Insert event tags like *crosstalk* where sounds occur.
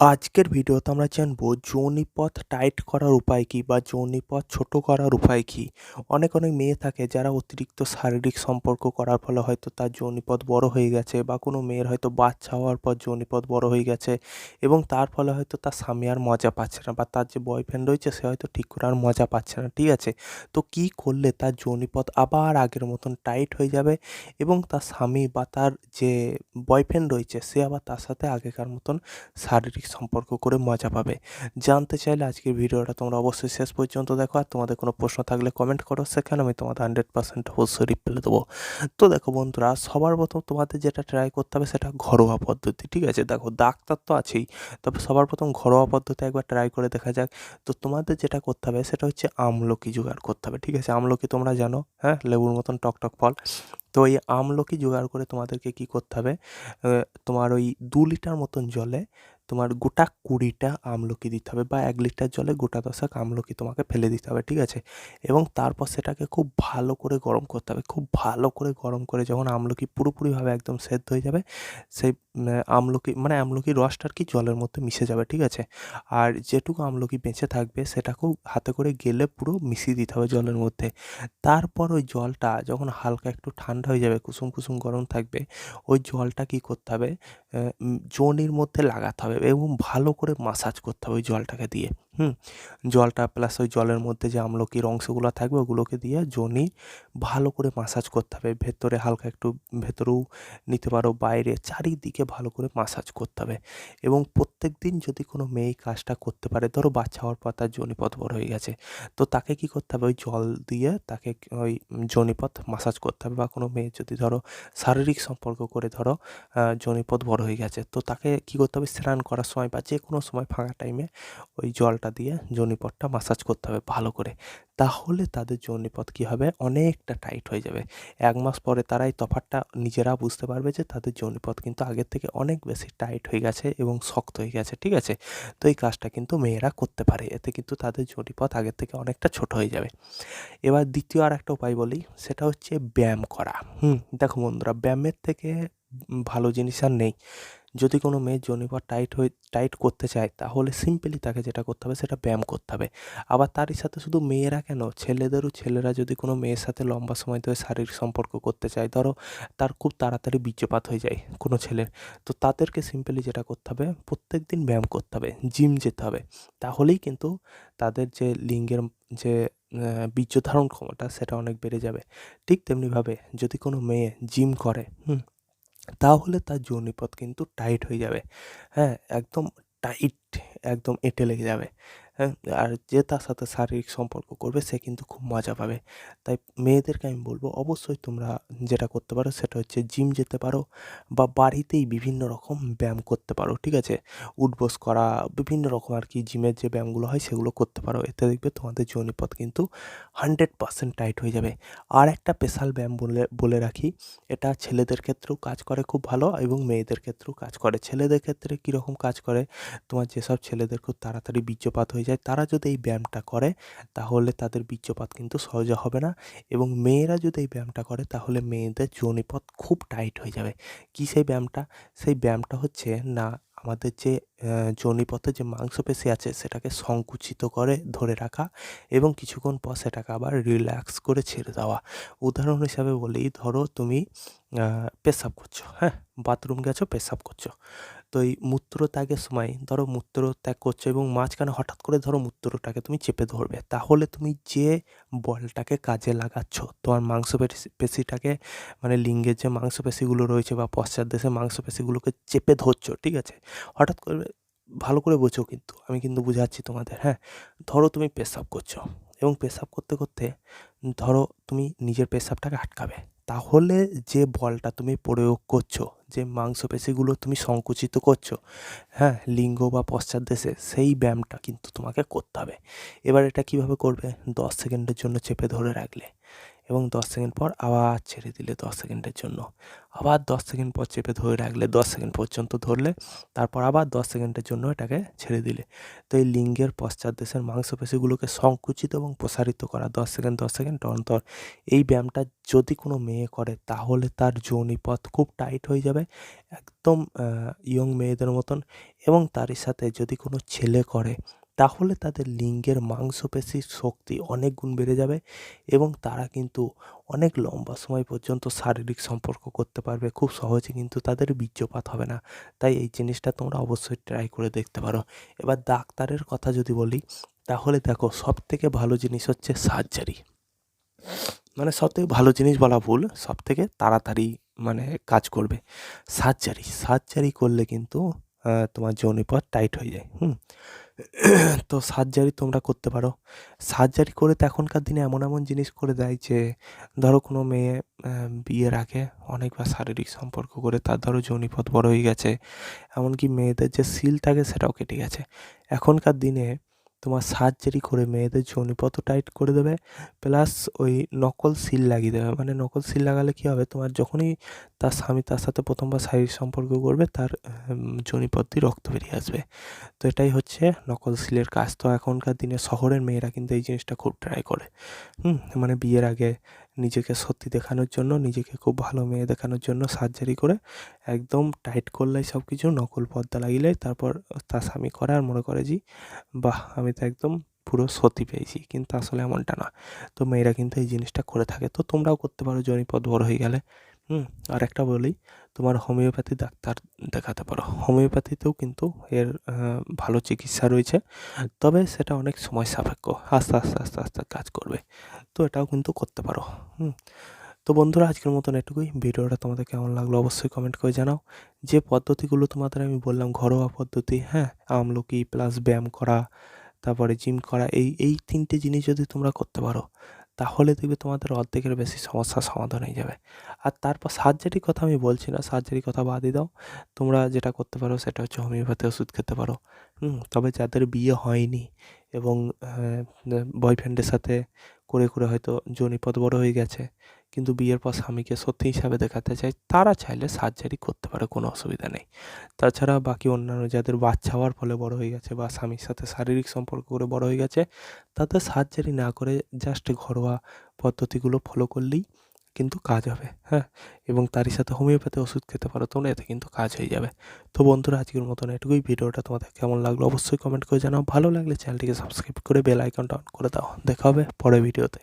আজকের ভিডিওতে আমরা জানব যৌনিপথ টাইট করার উপায় কী বা যৌনিপথ ছোট করার উপায় কী? অনেক অনেক মেয়ে থাকে যারা অতিরিক্ত শারীরিক সম্পর্ক করার ফলে হয়তো তার যৌনিপথ বড় হয়ে গেছে বা কোনো মেয়ের হয়তো বাচ্চা হওয়ার পর যৌনিপথ বড় হয়ে গেছে এবং তার ফলে হয়তো তার স্বামী আর মজা পাচ্ছে না বা তার যে বয়ফ্রেন্ড রয়েছে সে হয়তো ঠিক করে আর মজা পাচ্ছে না, ঠিক আছে? তো কী করলে তার যৌনিপথ আবার আগের মতন টাইট হয়ে যাবে এবং তার স্বামী বা তার যে বয়ফ্রেন্ড রয়েছে সে আবার তার সাথে আগেকার মতন শারীরিক সম্পর্ক করে মজা পাবে। জানতে চাইলে আজকের ভিডিওটা তোমরা অবশ্যই শেষ পর্যন্ত দেখো আর তোমাদের কোনো প্রশ্ন থাকলে কমেন্ট করো, সেখানে আমি তোমাদের হান্ড্রেড পার্সেন্ট অবশ্যই রিপ্লাই দেবো। তো দেখো বন্ধুরা, সবার প্রথম তোমাদের যেটা ট্রাই করতে হবে সেটা ঘরোয়া পদ্ধতি, ঠিক আছে? দেখো ডাক্তার তো আছেই, তবে সবার প্রথম ঘরোয়া পদ্ধতি একবার ট্রাই করে দেখা যাক। তো তোমাদের যেটা করতে হবে সেটা হচ্ছে আমলকি জোগাড় করতে হবে, ঠিক আছে? আমলকি তোমরা জানো হ্যাঁ? লেবুর মতন টকটক ফল। তো এই আমলকি জোগাড় করে তোমাদেরকে কী করতে হবে? তোমার ওই দু লিটার মতন জলে তোমার গোটা কুড়িটা আমলকি দিতে হবে বা এক লিটার জলে গোটা দশেক আমলকি তোমাকে ফেলে দিতে হবে, ঠিক আছে? এবং তারপর সেটাকে খুব ভালো করে গরম করতে হবে, খুব ভালো করে গরম করে যখন আমলকি পুরোপুরিভাবে একদম সেদ্ধ হয়ে যাবে, সেই আমলকি মানে আমলকির রসটা আর কি জলের মধ্যে মিশে যাবে, ঠিক আছে? আর যেটুকু আমলকি বেঁচে থাকবে সেটাকেও হাতে করে গেলে পুরো মিশিয়ে দিতে হবে জলের মধ্যে। তারপর ওই জলটা যখন হালকা একটু ঠান্ডা হয়ে যাবে, কুসুম কুসুম গরম থাকবে, ওই জলটা কি করতে হবে? যোনির মধ্যে লাগাতে হবে এবং ভালো করে মাসাজ করতে হবে ওই জলটাকে দিয়ে। হুম, জলটা প্লাস ওই জলের মধ্যে যে আমলকির অংশগুলো থাকবে, ওগুলোকে দিয়ে যোনি ভালো করে মাসাজ করতে হবে। ভেতরে হালকা একটু ভেতরেও নিতে পারো, বাইরে চারিদিকে ভালো করে মাসাজ করতে হবে। এবং প্রত্যেক দিন যদি কোনো মেয়ে কাজটা করতে পারে, ধরো বাচ্চা হওয়ার পর তার জনিপথ বড় হয়ে গেছে, তো তাকে কি করতে হবে? ওই জল দিয়ে তাকে ওই জনিপথ মাসাজ করতে হবে বা কোনো মেয়ে যদি ধরো শারীরিক সম্পর্ক করে ধরো জনিপথ বড় হয়ে গেছে, তো তাকে কী করতে হবে? স্নান করার সময় বা যে কোনো সময় ফাঁকা টাইমে ওই জলটা দিয়ে যোনিপথটা মাসাজ করতে হবে ভালো করে। তাহলে তাদের যোনিপথ কী হবে? অনেকটা টাইট হয়ে যাবে। এক মাস পরে তারা এই তফাৎটা নিজেরা বুঝতে পারবে যে তাদের যোনিপথ কিন্তু আগের থেকে অনেক বেশি টাইট হয়ে গেছে এবং শক্ত হয়ে গেছে, ঠিক আছে? তো এই কাজটা কিন্তু মেয়েরা করতে পারে। এতে কিন্তু তাদের যোনিপথ আগের থেকে অনেকটা ছোট হয়ে যাবে। এবার দ্বিতীয় আর একটা উপায় বলি, সেটা হচ্ছে ব্যায়াম করা। হুম, দেখো বন্ধুরা, ব্যায়ামের থেকে ভালো জিনিস আর নেই। যদি কোনো মেয়ের যোনিপথ টাইট হয়ে টাইট করতে চায়, তাহলে সিম্পলি তাকে যেটা করতে হবে সেটা ব্যায়াম করতে হবে। আবার তারই সাথে শুধু মেয়েরা কেন? ছেলেদেরও ছেলেরা যদি কোনো মেয়ের সাথে লম্বা সময় ধরে শারীরিক সম্পর্ক করতে চায়, ধরো তার খুব তাড়াতাড়ি বীর্যপাত হয়ে যায় কোনো ছেলের, তো তাদেরকে সিম্পলি যেটা করতে হবে প্রত্যেক দিন ব্যায়াম করতে হবে জিম যেতে হবে। তাহলেই কিন্তু তাদের যে লিঙ্গের যে বীর্য ধারণ ক্ষমতা সেটা অনেক বেড়ে যাবে। ঠিক তেমনিভাবে যদি কোনো মেয়ে জিম করে, হুম তাহলে তার যৌনিপথ কিন্তু টাইট হয়ে যাবে। হ্যাঁ একদম টাইট একদম এঁটে লেগে যাবে। হ্যাঁ আর যে তার সাথে শারীরিক সম্পর্ক করবে, সে কিন্তু খুব মজা পাবে। তাই মেয়েদেরকে আমি বলব, অবশ্যই তোমরা যেটা করতে পারো, সেটা হচ্ছে জিম যেতে পারো বা বাড়িতেই বিভিন্ন রকম ব্যায়াম করতে পারো, ঠিক আছে? উঠবোস করা, বিভিন্ন রকম আর কি জিমের যে ব্যায়ামগুলো হয়, সেগুলো করতে পারো। এতে দেখবে তোমাদের যৌনিপথ কিন্তু হান্ড্রেড পার্সেন্ট টাইট হয়ে যাবে। আর একটা স্পেশাল ব্যায়াম বলে বলে রাখি, এটা ছেলেদের ক্ষেত্রেও কাজ করে খুব ভালো এবং মেয়েদের ক্ষেত্রেও কাজ করে। ছেলেদের ক্ষেত্রে কীরকম কাজ করে? তোমার যেসব ছেলেদের খুব তাড়াতাড়ি বীর্যপাত হয়ে যায় তারা যদি এই ব্যায়ামটা করে, তাহলে তাদের বীর্যপাত কিন্তু সহজে হবে না এবং মেয়েরা যদি এই ব্যায়ামটা করে, তাহলে মেয়েদের যৌনিপথ খুব টাইট হয়ে যাবে। কী সেই ব্যায়ামটা? সেই ব্যায়ামটা হচ্ছে, না, আমাদের যে যোনিপথে যে মাংসপেশি আছে, সেটাকে সংকুচিত করে ধরে রাখা এবং কিছুক্ষণ পর সেটাকে আবার রিল্যাক্স করে ছেড়ে দেওয়া। উদাহরণ হিসাবে বলি, ধরো তুমি পেশাব করছ হ্যাঁ? বাথরুম গেছো, পেশাব করছ। তো এই মূত্র ত্যাগের সময় ধরো মূত্র ত্যাগ করছ এবং মাঝখানে হঠাৎ করে ধরো মূত্রটাকে তুমি চেপে ধরবে, তাহলে তুমি যে বলটাকে কাজে লাগাচ্ছ, তোমার মাংসপেশি পেশিটাকে মানে লিঙ্গের যে মাংসপেশিগুলো রয়েছে বা পশ্চাৎ দেশের মাংসপেশিগুলোকে চেপে ধরছো, ঠিক আছে? হঠাৎ করে ভালো করে বোঝো কিন্তু, আমি কিন্তু বুঝাচ্ছি তোমাদের হ্যাঁ? ধরো তুমি পেশাব করছ এবং পেশাব করতে করতে ধরো তুমি নিজের পেশাবটাকে আটকাবে, তাহলে যে বলটা তুমি প্রয়োগ করছ যে মাংসপেশিগুলো তুমি সংকুচিত করছ হ্যাঁ লিঙ্গ বা পশ্চাৎ দেশে সেই ব্যায়ামটা কিন্তু তোমাকে করতে হবে। এবার এটা কীভাবে করবে? দশ সেকেন্ডের জন্য চেপে ধরে রাখলে। এবং দশ সেকেন্ড পর আবার ছেড়ে দিলে দশ সেকেন্ডের জন্য। আবার দশ সেকেন্ড পর চেপে ধরে রাখলে দশ সেকেন্ড পর্যন্ত ধরলে, তারপর আবার দশ সেকেন্ডের জন্য এটাকে ছেড়ে দিলে। তো এই লিঙ্গের পশ্চাৎদেশের মাংসপেশিগুলোকে সংকুচিত এবং প্রসারিত করা, দশ সেকেন্ড দশ সেকেন্ড অন্তর, এই ব্যায়ামটা যদি কোনো মেয়ে করে, তাহলে তার যৌনিপথ খুব টাইট হয়ে যাবে, একদম ইয়ং মেয়েদের মতন এবং তারই সাথে যদি কোনো ছেলে করে তাহলে তাদের লিঙ্গের মাংসপেশির শক্তি অনেক গুণ বেড়ে যাবে এবং তারা কিন্তু অনেক লম্বা সময় পর্যন্ত শারীরিক সম্পর্ক করতে পারবে। খুব সহজে কিন্তু তাদের বীর্যপাত হবে না। তাই এই জিনিসটা তোমরা অবশ্যই ট্রাই করে দেখতে পারো। এবার ডাক্তারের কথা যদি বলি, তাহলে দেখো সব থেকে ভালো জিনিস হচ্ছে সার্জারি মানে সব থেকে ভালো জিনিস বলা ভুল সব থেকে তাড়াতাড়ি মানে কাজ করবে। সার্জারি সার্জারি করলে কিন্তু তোমার যৌনিপথ টাইট হয়ে যায়। হুম? *clears throat* তো সার্জারি তোমরা করতে পারো। সার্জারি করে তো এখনকার দিনে এমন এমন জিনিস করে দেয় যে, ধরো কোনো মেয়ে বিয়ের আগে অনেকবার শারীরিক সম্পর্ক করে তার ধরো যৌনিপথ বড় হয়ে গেছে, এমনকি মেয়েদের যে সিল থাকে সেটাও কেটে গেছে। এখনকার দিনে তোমার সার্জারি করে মেয়েদের যৌনিপথ টাইট করে দেবে প্লাস ওই নকল সিল লাগিয়ে দেবে। মানে নকল সিল লাগালে কী হবে? তোমার যখনই তার স্বামী তার সাথে প্রথমবার শারীরিক সম্পর্ক করবে, তার যৌনিপথ দিয়ে রক্ত বেরিয়ে আসবে। তো এটাই হচ্ছে নকল সিলের কাজ। তো এখনকার দিনে শহরের মেয়েরা কিন্তু এই জিনিসটা খুব ট্রাই করে। হুম মানে বিয়ের আগে নিজেকে সত্যি দেখানোর জন্য, নিজেকে খুব ভালো মেয়ে দেখানোর জন্য সার্জারি করে একদম টাইট করলেই সব কিছু নকল পর্দা লাগিলে তারপর তার স্বামী করে আর মনে করে যে, বাহ, আমি তো একদম পুরো সতী পেয়েছি। কিন্তু আসলে এমনটা না। তো মেয়েরা কিন্তু এই জিনিসটা করে থাকে। তো তোমরাও করতে পারো, জনিপদ বড় হয়ে গেলে। হুম আর একটা বলি, তোমার হোমিওপ্যাথি ডাক্তার দেখাতে পারো। হোমিওপ্যাথিতেও কিন্তু এর ভালো চিকিৎসা রয়েছে, তবে সেটা অনেক সময় সাপেক্ষ। আস্তে আস্তে আস্তে আস্তে কাজ করবে। তো এটাও কিন্তু করতে পারো, হুম। তো বন্ধুরা, আজকের মতন এটুকুই। ভিডিওটা তোমাদের কেমন লাগল অবশ্যই কমেন্ট করে জানাও। যে পদ্ধতিগুলো তোমাদের আমি বললাম, ঘরোয়া পদ্ধতি হ্যাঁ আমলকি প্লাস ব্যায়াম করা, তারপরে জিম করা, এই এই তিনটে জিনিস যদি তোমরা করতে পারো তাহলে দেখবে তোমাদের অর্ধেকের বেশি সমস্যার সমাধান হয়ে যাবে। আর তারপর সার্জারির কথা আমি বলছি না সার্জারির কথা বাদই দাও। তোমরা যেটা করতে পারো সেটা হচ্ছে হোমিওপ্যাথি ওষুধ খেতে পারো। হুম, তবে যাদের বিয়ে হয়নি এবং বয়ফ্রেন্ডের সাথে করে করে হয়তো জনিপদ বড় হয়ে গেছে কিন্তু বিয়ের পর স্বামীকে সত্যি হিসাবে দেখাতে চায় তারা চাইলে সার্জারি করতে পারে, কোনো অসুবিধা নেই। তাছাড়া বাকি অন্যান্য যাদের বাচ্চা হওয়ার ফলে বড় হয়ে গেছে বা স্বামীর সাথে শারীরিক সম্পর্ক করে বড় হয়ে গেছে, তাদের সার্জারি না করে জাস্ট ঘরোয়া পদ্ধতিগুলো ফলো করলেই কিন্তু কাজ হবে হ্যাঁ? এবং তারই সাথে হোমিওপ্যাথি ওষুধ খেতে পারো তোমরা এতে কিন্তু কাজ হয়ে যাবে। তো বন্ধুরা, আজকের মতন এটুকুই। ভিডিওটা তোমাদের কেমন লাগল অবশ্যই কমেন্ট করে জানাও। ভালো লাগলে চ্যানেলটিকে সাবস্ক্রাইব করে বেল আইকনটা অন করে দাও। দেখা হবে পরের ভিডিওতে।